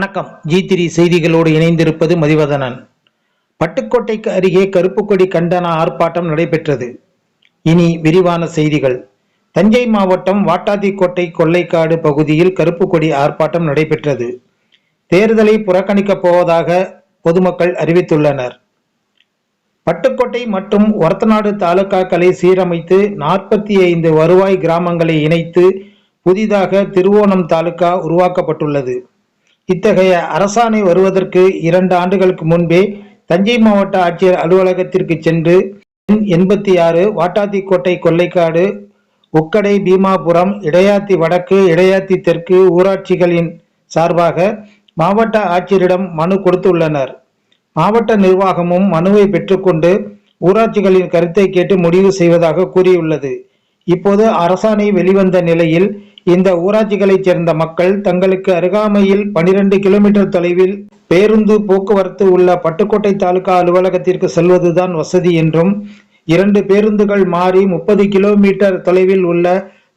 வணக்கம். ஜி செய்திகளோடு இணைந்திருப்பது மதிவதனன். பட்டுக்கோட்டைக்கு அருகே கருப்பு கொடி கண்டன ஆர்ப்பாட்டம் நடைபெற்றது. இனி விரிவான செய்திகள். தஞ்சை மாவட்டம் வாட்டாதிக்கோட்டை கொள்ளைக்காடு பகுதியில் கருப்பு கொடி ஆர்ப்பாட்டம் நடைபெற்றது. தேர்தலை புறக்கணிக்கப் போவதாக பொதுமக்கள் அறிவித்துள்ளனர். பட்டுக்கோட்டை மற்றும் ஒரத்தநாடு தாலுகாக்களை சீரமைத்து நாற்பத்தி ஐந்து வருவாய் கிராமங்களை இணைத்து புதிதாக திருவோணம் தாலுகா உருவாக்கப்பட்டுள்ளது. இத்தகைய அரசாணை வருவதற்கு இரண்டு ஆண்டுகளுக்கு முன்பே தஞ்சை மாவட்ட ஆட்சியர் அலுவலகத்திற்கு சென்று எண்பத்தி ஆறு வாட்டாத்திக்கோட்டை கொல்லைக்காடு உக்கடை பீமாபுரம் இடையாத்தி வடக்கு இடையாத்தி தெற்கு ஊராட்சிகளின் சார்பாக மாவட்ட ஆட்சியரிடம் மனு கொடுத்துள்ளனர். மாவட்ட நிர்வாகமும் மனுவை பெற்றுக்கொண்டு ஊராட்சிகளின் கருத்தை கேட்டு முடிவு செய்வதாக கூறியுள்ளது. இப்போது அரசாணை வெளிவந்த நிலையில் இந்த ஊராட்சிகளைச் சேர்ந்த மக்கள் தங்களுக்கு அருகாமையில் 12 கிலோமீட்டர் தொலைவில் பேருந்து போக்குவரத்து உள்ள பட்டுக்கோட்டை தாலுகா அலுவலகத்திற்கு செல்வதுதான் வசதி என்றும் இரண்டு பேருந்துகள் மாறி முப்பது கிலோமீட்டர் தொலைவில் உள்ள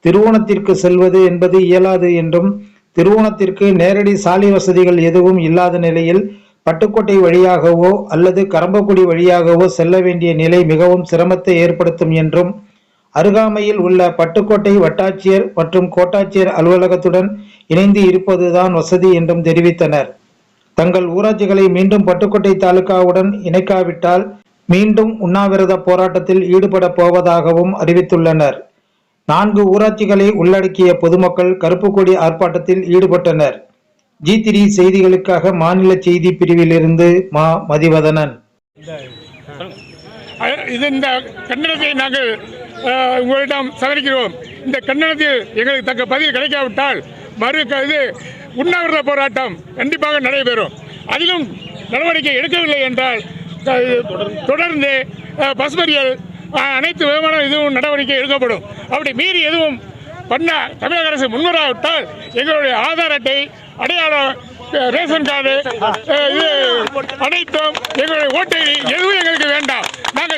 திருவோணத்திற்கு செல்வது என்பது இயலாது என்றும் திருவோணத்திற்கு நேரடி சாலை வசதிகள் எதுவும் இல்லாத நிலையில் பட்டுக்கோட்டை வழியாகவோ அல்லது கரம்பக்குடி வழியாகவோ செல்ல வேண்டிய நிலை மிகவும் சிரமத்தை ஏற்படுத்தும் என்றும் அருகாமையில் உள்ள பட்டுக்கோட்டை வட்டாட்சியர் மற்றும் கோட்டாட்சியர் அலுவலகத்துடன் இணைந்து இருப்பதுதான் வசதி என்றும் தெரிவித்தனர். தங்கள் ஊராட்சிகளை மீண்டும் பட்டுக்கோட்டை தாலுகாவுடன் இணைக்காவிட்டால் மீண்டும் உண்ணாவிரத போராட்டத்தில் ஈடுபட போவதாகவும் அறிவித்துள்ளனர். நான்கு ஊராட்சிகளை உள்ளடக்கிய பொதுமக்கள் கருப்பு கொடி ஆர்ப்பாட்டத்தில் ஈடுபட்டனர். ஜி த்ரீ செய்திகளுக்காக மாநில செய்தி பிரிவிலிருந்து மா. மதிவதனன். இது இந்த கன்னடத்தை நாங்கள் உங்களிடம் சமரிக்கிறோம் இந்த கண்டனத்தில் எங்களுக்கு தக்க பதில் கிடைக்காவிட்டால் மறு க- இது உண்ணாவிரத போராட்டம் கண்டிப்பாக நடைபெறும். அதிலும் நடவடிக்கை எடுக்கவில்லை என்றால் தொடர்ந்து பசுமறியல் அனைத்து விதமான இதுவும் நடவடிக்கை எடுக்கப்படும். அப்படி மீறி எதுவும் பண்ண தமிழக அரசு முன்வராவிட்டால் எங்களுடைய ஆதார் அட்டை அடையாளம் ரேஷன் கார்டு இது அனைத்தும் எங்களுடைய ஓட்டை எதுவும் எங்கள்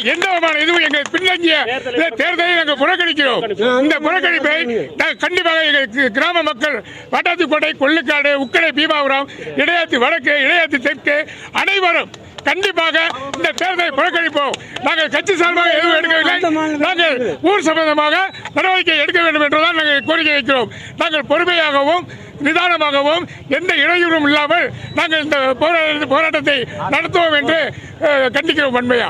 எந்த விதமான இதுவும் எங்கள் பின்தங்கிய இந்த தேர்தலை நாங்கள் புறக்கணிக்கிறோம். இந்த புறக்கணிப்பை கண்டிப்பாக எங்களுக்கு கிராம மக்கள் வாட்டாத்துக்கோட்டை கொள்ளுக்காடு உக்கடை பீமாபுரம் இடையாத்தி வடக்கு இடையாத்தி தெற்கு அனைவரும் கண்டிப்பாக இந்த தேர்தலை புறக்கணிப்போம். நாங்கள் கட்சி சார்பாக எதுவும் எடுக்கவில்லை. நாங்கள் ஊர் சம்பந்தமாக நடவடிக்கை எடுக்க வேண்டும் என்றுதான் நாங்கள் கோரிக்கை வைக்கிறோம். நாங்கள் பொறுமையாகவும் நிதானமாகவும் எந்த இடையூறும் இல்லாமல் நாங்கள் இந்த போரா- போராட்டத்தை நடத்துவோம் என்று கண்டிக்கிறோம் வன்மையா.